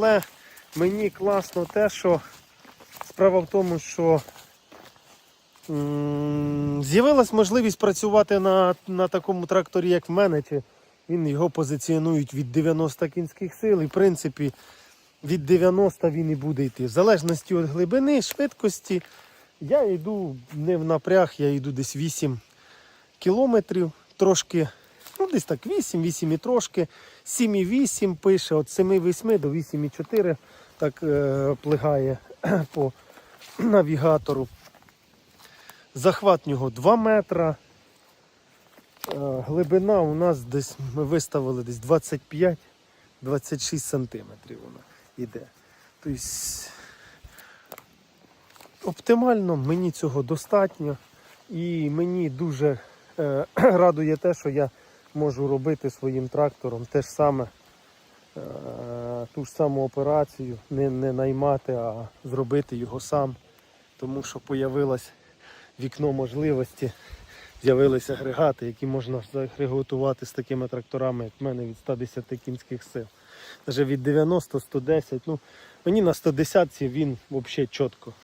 але мені класно те, що справа в тому, що з'явилась можливість працювати на, на такому тракторі, як в мене. Він його позиціонують від 90 кінських сил. І в принципі від 90 він і буде йти. В залежності від глибини, швидкості. Я йду не в напряг, я йду десь 8 кілометрів, трошки, десь так 8, 8 і трошки, 7,8 пише, від 7,8 до 8,4 так е, плигає по навігатору. Захват нього 2 метра. Е, Глибина у нас десь ми виставили десь 25-26 сантиметрів вона йде. Тобто оптимально мені цього достатньо. І мені дуже е, радує те, що я можу робити своїм трактором те ж саме, е, ту ж саму операцію, не, не наймати, а зробити його сам. Тому що появилось вікно можливості, з'явилися агрегати, які можна загреготувати з такими тракторами, як в мене від 110 кінських сил. Навіть від 90-110, ну мені на 110 він взагалі чітко